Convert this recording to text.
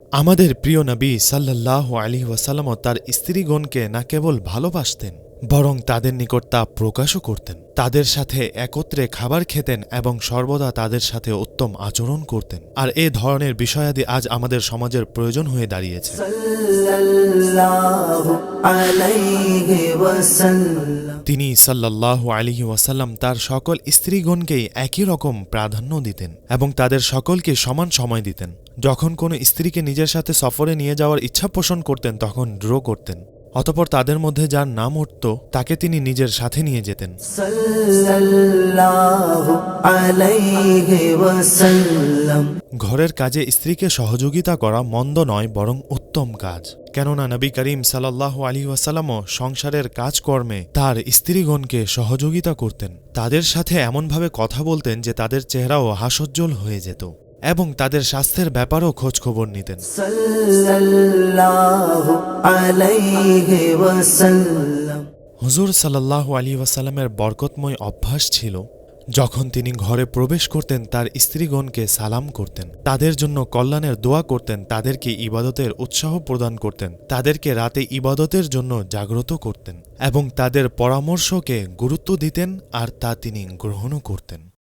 আমাদের প্রিয় নবী সাল্লাহ আলী ওয়াসাল্লামও তার স্ত্রীগণকে না কেবল ভালোবাসতেন বরং তাদের নিকট তা প্রকাশও করতেন। তাদের সাথে একত্রে খাবার খেতেন এবং সর্বদা তাদের সাথে উত্তম আচরণ করতেন। আর এ ধরনের বিষয়াদি আজ আমাদের সমাজের প্রয়োজন হয়ে দাঁড়িয়েছে। তিনি সাল্লাহ আলিহি ওয়াসাল্লাম তার সকল স্ত্রীগণকেই একই রকম প্রাধান্য দিতেন এবং তাদের সকলকে সমান সময় দিতেন। যখন কোনো স্ত্রীকে নিজের সাথে সফরে নিয়ে যাওয়ার ইচ্ছা পোষণ করতেন তখন ড্র করতেন। অতপর তাদের মধ্যে যার নাম উঠত তাকে তিনি নিজের সাথে নিয়ে যেতেন। ঘরের কাজে স্ত্রীকে সহযোগিতা করা মন্দ নয় বরং উত্তম কাজ। কেননা নবী করিম সাল্লাহ আলী ওয়াসাল্লামও সংসারের কাজকর্মে তার স্ত্রীগণকে সহযোগিতা করতেন। তাদের সাথে এমনভাবে কথা বলতেন যে তাদের চেহারাও হাসজ্জ্বল হয়ে যেত। এবং তাদের স্বাস্থ্যের ব্যাপারও খোঁজখবর নিতেন। sallallahu alayhi wa হুজুর সাল্লাহ আলী ওয়াসাল্লামের বরকতময় অভ্যাস ছিল যখন তিনি ঘরে প্রবেশ করতেন তার স্ত্রীগণকে সালাম করতেন তাদের জন্য কল্যাণের দোয়া করতেন তাদেরকে ইবাদতের উৎসাহ প্রদান করতেন তাদেরকে রাতে ইবাদতের জন্য জাগ্রত করতেন এবং তাদের পরামর্শকে গুরুত্ব দিতেন আর তা তিনি গ্রহণও করতেন।